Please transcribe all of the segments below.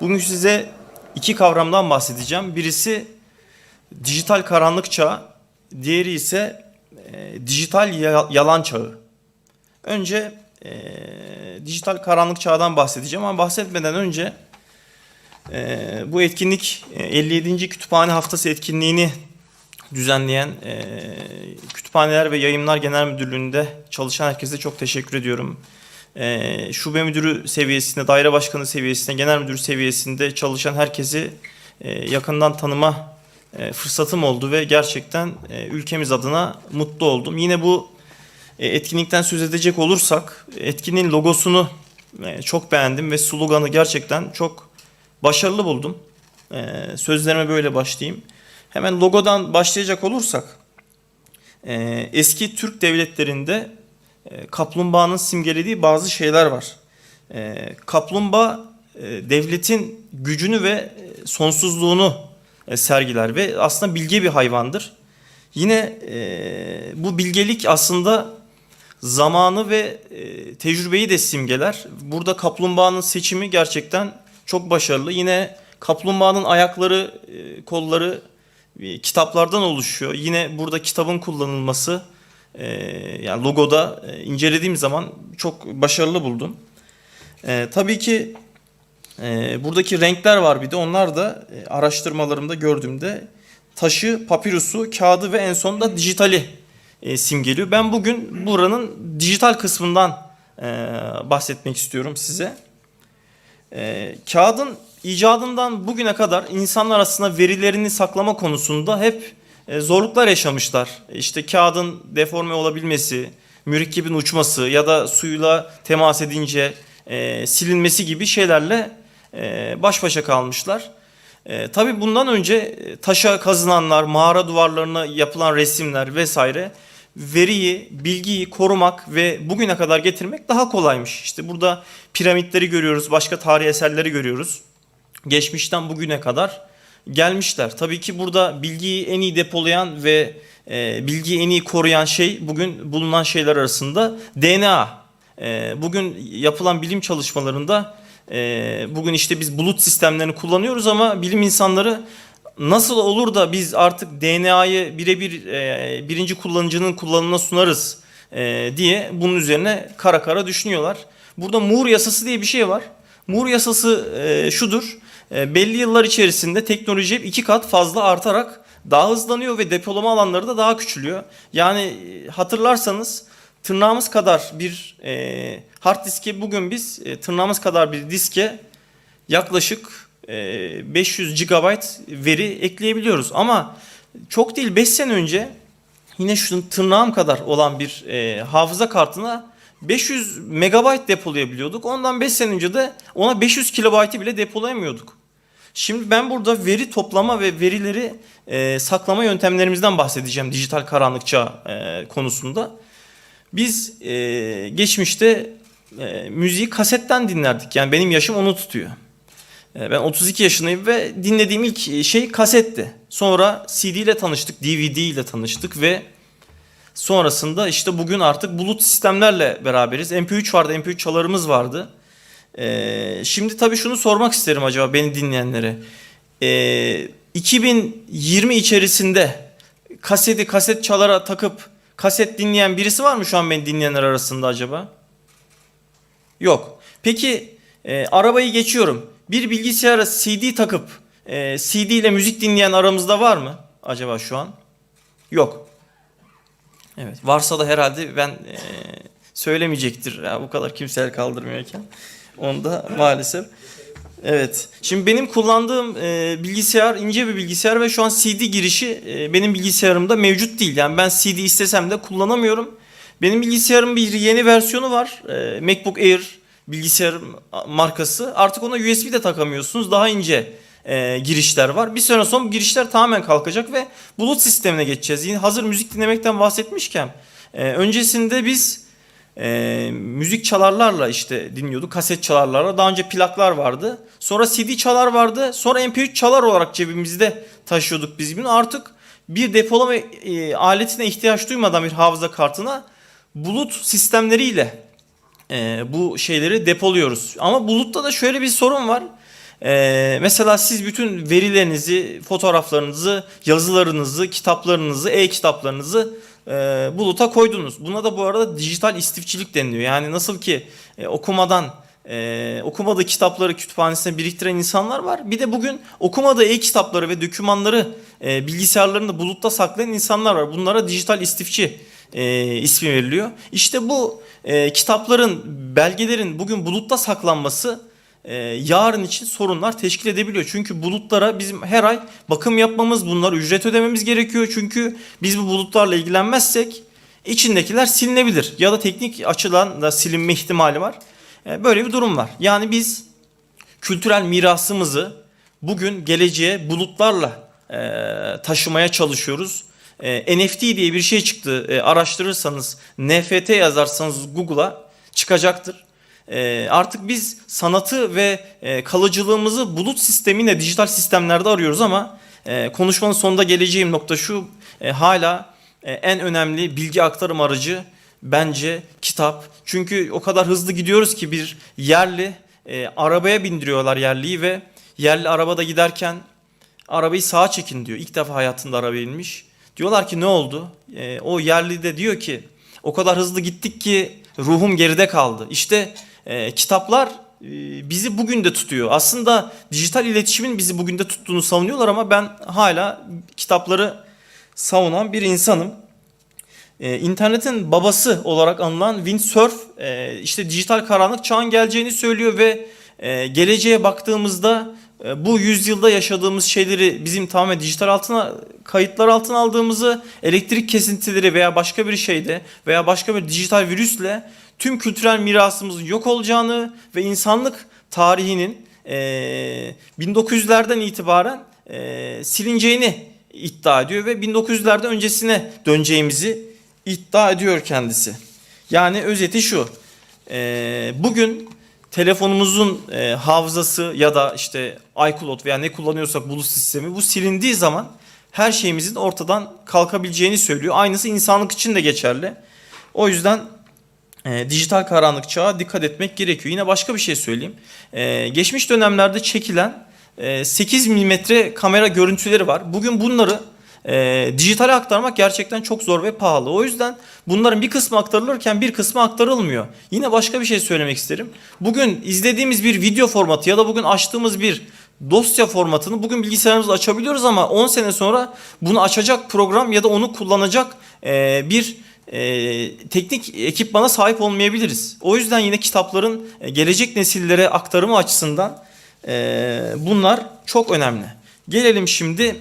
Bugün size iki kavramdan bahsedeceğim. Birisi dijital karanlık çağı, diğeri ise e, dijital ya- yalan çağı. Önce e, dijital karanlık çağdan bahsedeceğim ama bahsetmeden önce e, bu etkinlik e, 57. Kütüphane Haftası etkinliğini düzenleyen e, Kütüphaneler ve Yayınlar Genel Müdürlüğü'nde çalışan herkese çok teşekkür ediyorum. E, şube müdürü seviyesinde, daire başkanı seviyesinde, genel müdür seviyesinde çalışan herkesi e, yakından tanıma e, fırsatım oldu ve gerçekten e, ülkemiz adına mutlu oldum. Yine bu etkinlikten söz edecek olursak etkinliğin logosunu çok beğendim ve sloganı gerçekten çok başarılı buldum. Sözlerime böyle başlayayım. Hemen logodan başlayacak olursak eski Türk devletlerinde kaplumbağanın simgelediği bazı şeyler var. E, Kaplumbağa e, devletin gücünü ve e, sonsuzluğunu e, sergiler ve aslında bilge bir hayvandır. Yine bu bilgelik aslında zamanı ve tecrübeyi de simgeler. Burada kaplumbağanın seçimi gerçekten çok başarılı. Yine kaplumbağanın ayakları, kolları kitaplardan oluşuyor. Yine burada kitabın kullanılması e, yani logoda e, incelediğim zaman çok başarılı buldum. E, tabii ki e, buradaki renkler var bir de onlar da e, araştırmalarımda gördüğümde taşı, papirusu, kağıdı ve en sonunda dijitali e, simgeliyor. Ben bugün buranın dijital kısmından e, bahsetmek istiyorum size. E, kağıdın icadından bugüne kadar insanlar arasında verilerini saklama konusunda hep zorluklar yaşamışlar. İşte kağıdın deforme olabilmesi, mürekkebin uçması ya da suyla temas edince e, silinmesi gibi şeylerle e, baş başa kalmışlar. E, tabii bundan önce e, taşa kazınanlar, mağara duvarlarına yapılan resimler vesaire veriyi, bilgiyi korumak ve bugüne kadar getirmek daha kolaymış. İşte burada piramitleri görüyoruz, başka tarihi eserleri görüyoruz. Geçmişten bugüne kadar gelmişler. Tabii ki burada bilgiyi en iyi depolayan ve e, bilgiyi en iyi koruyan şey bugün bulunan şeyler arasında DNA. E, bugün yapılan bilim çalışmalarında e, bugün işte biz bulut sistemlerini kullanıyoruz ama bilim insanları nasıl olur da biz artık DNA'yı birebir e, birinci kullanıcının kullanımına sunarız e, diye bunun üzerine kara kara düşünüyorlar. Burada Moore yasası diye bir şey var. Moore yasası e, şudur. E, belli yıllar içerisinde teknoloji hep iki kat fazla artarak daha hızlanıyor ve depolama alanları da daha küçülüyor. Yani e, hatırlarsanız tırnağımız kadar bir e, hard diske bugün biz e, tırnağımız kadar bir diske yaklaşık e, 500 GB veri ekleyebiliyoruz. Ama çok değil 5 sene önce yine şu tırnağım kadar olan bir e, hafıza kartına 500 megabayt depolayabiliyorduk. Ondan 5 sene önce de ona 500 kilobaytı bile depolayamıyorduk. Şimdi ben burada veri toplama ve verileri e, saklama yöntemlerimizden bahsedeceğim dijital karanlık çağ e, konusunda. Biz e, geçmişte e, müziği kasetten dinlerdik. Yani benim yaşım onu tutuyor. E, ben 32 yaşındayım ve dinlediğim ilk şey kasetti. Sonra CD ile tanıştık, DVD ile tanıştık ve sonrasında işte bugün artık bulut sistemlerle beraberiz. MP3 vardı, MP3 çalarımız vardı. Ee, şimdi tabii şunu sormak isterim acaba beni dinleyenlere. Ee, 2020 içerisinde kaseti kaset çalara takıp kaset dinleyen birisi var mı şu an beni dinleyenler arasında acaba? Yok. Peki e, arabayı geçiyorum. Bir bilgisayara CD takıp e, CD ile müzik dinleyen aramızda var mı acaba şu an? Yok. Evet. Varsa da herhalde ben e, söylemeyecektir. Ya, bu kadar kimsel kaldırmıyorken. Onda maalesef. Evet. Şimdi benim kullandığım e, bilgisayar ince bir bilgisayar ve şu an CD girişi e, benim bilgisayarımda mevcut değil. Yani ben CD istesem de kullanamıyorum. Benim bilgisayarın bir yeni versiyonu var. E, MacBook Air bilgisayar markası. Artık ona USB de takamıyorsunuz. Daha ince e, girişler var. Bir süre sonra bu girişler tamamen kalkacak ve bulut sistemine geçeceğiz. Yine hazır müzik dinlemekten bahsetmişken e, öncesinde biz e, müzik çalarlarla işte dinliyorduk. Kaset çalarlarla. Daha önce plaklar vardı. Sonra CD çalar vardı. Sonra MP3 çalar olarak cebimizde taşıyorduk biz bunu. Artık bir depolama e, aletine ihtiyaç duymadan bir hafıza kartına bulut sistemleriyle e, bu şeyleri depoluyoruz. Ama bulutta da şöyle bir sorun var. Ee, mesela siz bütün verilerinizi, fotoğraflarınızı, yazılarınızı, kitaplarınızı, e-kitaplarınızı e, buluta koydunuz. Buna da bu arada dijital istifçilik deniliyor. Yani nasıl ki e, okumadan e, okumadığı kitapları kütüphanesine biriktiren insanlar var. Bir de bugün okumadığı e-kitapları ve dokümanları e, bilgisayarlarında bulutta saklayan insanlar var. Bunlara dijital istifçi e, ismi veriliyor. İşte bu e, kitapların, belgelerin bugün bulutta saklanması e, yarın için sorunlar teşkil edebiliyor. Çünkü bulutlara bizim her ay bakım yapmamız, bunlara ücret ödememiz gerekiyor. Çünkü biz bu bulutlarla ilgilenmezsek içindekiler silinebilir. Ya da teknik açıdan da silinme ihtimali var. E, böyle bir durum var. Yani biz kültürel mirasımızı bugün geleceğe bulutlarla e, taşımaya çalışıyoruz. E, NFT diye bir şey çıktı. E, araştırırsanız, NFT yazarsanız Google'a çıkacaktır. E, artık biz sanatı ve e, kalıcılığımızı bulut sistemiyle dijital sistemlerde arıyoruz ama e, konuşmanın sonunda geleceğim nokta şu. E, hala e, en önemli bilgi aktarım aracı bence kitap. Çünkü o kadar hızlı gidiyoruz ki bir yerli arabaya bindiriyorlar yerliyi ve yerli arabada giderken arabayı sağa çekin diyor. İlk defa hayatında arabaya binmiş. Diyorlar ki ne oldu? O yerli de diyor ki o kadar hızlı gittik ki ruhum geride kaldı. İşte e, kitaplar bizi bugün de tutuyor. Aslında dijital iletişimin bizi bugün de tuttuğunu savunuyorlar ama ben hala kitapları savunan bir insanım. Ee, internetin babası olarak anılan Windsurf e, işte dijital karanlık çağın geleceğini söylüyor ve e, geleceğe baktığımızda bu yüzyılda yaşadığımız şeyleri bizim tamamen dijital altına kayıtlar altına aldığımızı elektrik kesintileri veya başka bir şeyde veya başka bir dijital virüsle tüm kültürel mirasımızın yok olacağını ve insanlık tarihinin e, 1900'lerden itibaren e, silineceğini iddia ediyor ve 1900'lerden öncesine döneceğimizi iddia ediyor kendisi. Yani özeti şu. e, bugün telefonumuzun e, hafızası ya da işte iCloud veya ne kullanıyorsak bulut sistemi bu silindiği zaman her şeyimizin ortadan kalkabileceğini söylüyor. Aynısı insanlık için de geçerli. O yüzden e, dijital karanlık çağa dikkat etmek gerekiyor. Yine başka bir şey söyleyeyim. E, geçmiş dönemlerde çekilen e, 8 milimetre kamera görüntüleri var. Bugün bunları e, dijitale aktarmak gerçekten çok zor ve pahalı. O yüzden bunların bir kısmı aktarılırken bir kısmı aktarılmıyor. Yine başka bir şey söylemek isterim. Bugün izlediğimiz bir video formatı ya da bugün açtığımız bir dosya formatını bugün bilgisayarımızda açabiliyoruz ama 10 sene sonra bunu açacak program ya da onu kullanacak e, bir e, teknik ekipmana sahip olmayabiliriz. O yüzden yine kitapların e, gelecek nesillere aktarımı açısından e, bunlar çok önemli. Gelelim şimdi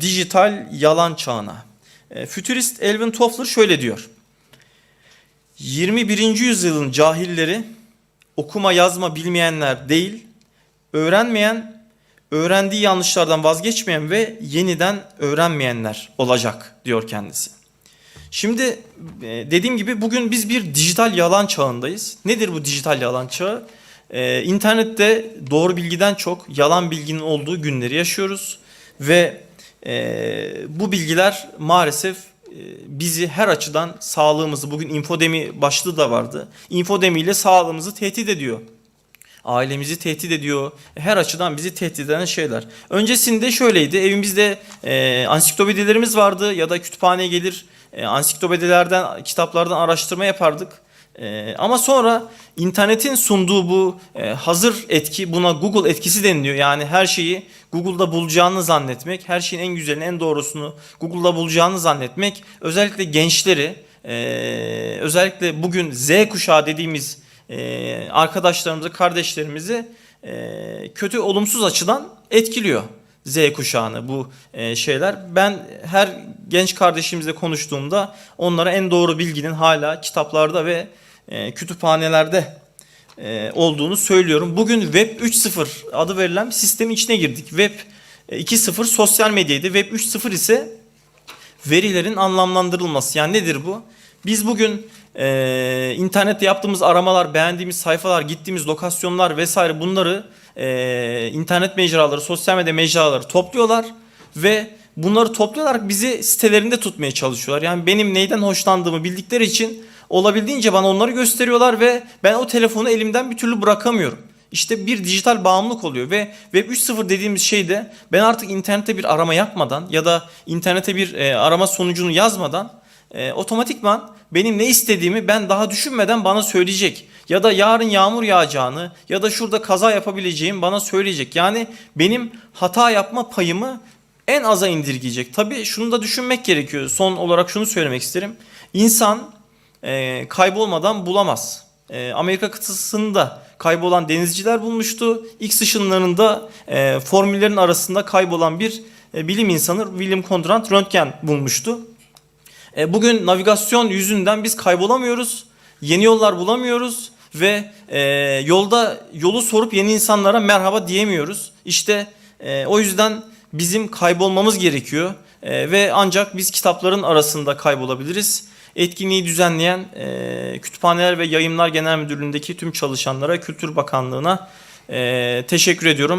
dijital yalan çağına. E, fütürist Elvin Toffler şöyle diyor. 21. yüzyılın cahilleri okuma yazma bilmeyenler değil, öğrenmeyen, öğrendiği yanlışlardan vazgeçmeyen ve yeniden öğrenmeyenler olacak diyor kendisi. Şimdi e, dediğim gibi bugün biz bir dijital yalan çağındayız. Nedir bu dijital yalan çağı? Ee, internette doğru bilgiden çok yalan bilginin olduğu günleri yaşıyoruz ve e, bu bilgiler maalesef e, bizi her açıdan sağlığımızı bugün infodemi başlığı da vardı. Infodemi ile sağlığımızı tehdit ediyor. Ailemizi tehdit ediyor. Her açıdan bizi tehdit eden şeyler. Öncesinde şöyleydi. Evimizde e, ansiklopedilerimiz vardı ya da kütüphaneye gelir e, ansiklopedilerden, kitaplardan araştırma yapardık. E, ama sonra internetin sunduğu bu e, hazır etki buna Google etkisi deniliyor. Yani her şeyi Google'da bulacağını zannetmek, her şeyin en güzelini, en doğrusunu Google'da bulacağını zannetmek özellikle gençleri, e, özellikle bugün Z kuşağı dediğimiz e, arkadaşlarımızı, kardeşlerimizi e, kötü, olumsuz açıdan etkiliyor. Z kuşağını bu e, şeyler. Ben her genç kardeşimizle konuştuğumda onlara en doğru bilginin hala kitaplarda ve e, kütüphanelerde e, olduğunu söylüyorum. Bugün Web 3.0 adı verilen sistemin içine girdik. Web 2.0 sosyal medyaydı. Web 3.0 ise verilerin anlamlandırılması. Yani nedir bu? Biz bugün e, internette yaptığımız aramalar, beğendiğimiz sayfalar, gittiğimiz lokasyonlar vesaire bunları e, internet mecraları, sosyal medya mecraları topluyorlar ve bunları toplayarak bizi sitelerinde tutmaya çalışıyorlar. Yani benim neyden hoşlandığımı bildikleri için olabildiğince bana onları gösteriyorlar ve ben o telefonu elimden bir türlü bırakamıyorum. İşte bir dijital bağımlılık oluyor ve Web 3.0 dediğimiz şeyde ben artık internete bir arama yapmadan ya da internete bir e, arama sonucunu yazmadan e, otomatikman benim ne istediğimi ben daha düşünmeden bana söyleyecek. Ya da yarın yağmur yağacağını ya da şurada kaza yapabileceğim bana söyleyecek. Yani benim hata yapma payımı en aza indirgeyecek. Tabii şunu da düşünmek gerekiyor. Son olarak şunu söylemek isterim. İnsan e, kaybolmadan bulamaz. E, Amerika kıtasında kaybolan denizciler bulmuştu. X ışınlarında e, formüllerin arasında kaybolan bir e, bilim insanı William Conrad Röntgen bulmuştu. E, bugün navigasyon yüzünden biz kaybolamıyoruz. Yeni yollar bulamıyoruz ve e, yolda yolu sorup yeni insanlara merhaba diyemiyoruz. İşte e, o yüzden bizim kaybolmamız gerekiyor E, ve ancak biz kitapların arasında kaybolabiliriz. Etkinliği düzenleyen e, Kütüphaneler ve Yayımlar Genel Müdürlüğü'ndeki tüm çalışanlara, Kültür Bakanlığı'na e, teşekkür ediyorum.